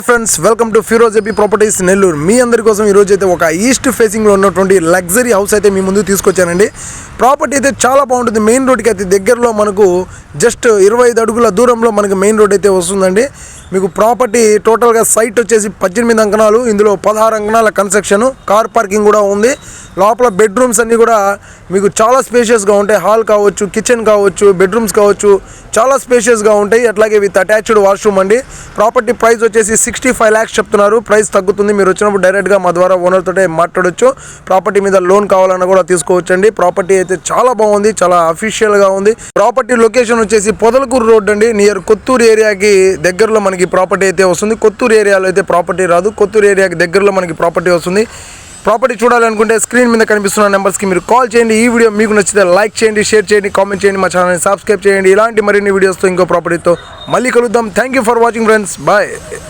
Hi friends welcome to Firoz AB properties Nellore. మీ అందరి కోసం ఈరోజు అయితే ఒక ఈస్ట్ ఫేసింగ్లో ఉన్నటువంటి లగ్జరీ హౌస్ అయితే మీ ముందు తీసుకొచ్చానండి. ప్రాపర్టీ అయితే చాలా బాగుంటుంది. మెయిన్ రోడ్కి అయితే దగ్గరలో మనకు జస్ట్ ఇరవై ఐదు అడుగుల దూరంలో మనకి మెయిన్ రోడ్ అయితే వస్తుందండి. మీకు ప్రాపర్టీ టోటల్గా సైట్ వచ్చేసి పద్దెనిమిది అంకణాలు ఇందులో పదహారు అంకణాల కన్స్ట్రక్షన్ కార్ పార్కింగ్ కూడా ఉంది. లోపల బెడ్రూమ్స్ అన్నీ కూడా మీకు చాలా స్పేషియస్గా ఉంటాయి. హాల్ కావచ్చు కిచెన్ కావచ్చు బెడ్రూమ్స్ కావచ్చు చాలా స్పేషియస్గా ఉంటాయి. అట్లాగే విత్ అటాచ్డ్ వాష్రూమ్ అండి. ప్రాపర్టీ ప్రైస్ వచ్చేసి సిక్స్టీ ఫైవ్ ల్యాక్స్ చెప్తున్నారు. ప్రైస్ తగ్గుతుంది. మీరు వచ్చినప్పుడు డైరెక్ట్గా మా ద్వారా ఓనర్ తోటే మాట్లాడొచ్చు. ప్రాపర్టీ మీద లోన్ కావాలన్నా కూడా తీసుకోవచ్చు అండి ప్రాపర్టీ అయితే చాలా బాగుంది. చాలా అఫీషియల్గా ఉంది. ప్రాపర్టీ లొకేషన్ వచ్చేసి పొదలకూరు రోడ్ అండి. నియర్ కొత్తూరు ఏరియాకి దగ్గరలో మనకి ప్రాపర్టీ అయితే వస్తుంది. కొత్తూరు ఏరియాలో అయితే ప్రాపర్టీ రాదు. కొత్తూరు ఏరియాకి దగ్గరలో మనకి ప్రాపర్టీ వస్తుంది. ప్రాపర్టీ చూడాలనుకుంటే స్క్రీన్ మీద కనిపిస్తున్న నెంబర్స్కి మీరు కాల్ చేయండి. ఈ వీడియో మీకు నచ్చితే లైక్ చేయండి షేర్ చేయండి కామెంట్ చేయండి మా ఛానల్ని సబ్స్క్రైబ్ చేయండి. ఇలాంటి మరిన్ని వీడియోస్తో ఇంకో ప్రాపర్టీతో మళ్ళీ కలుద్దాం. Thank you for watching friends bye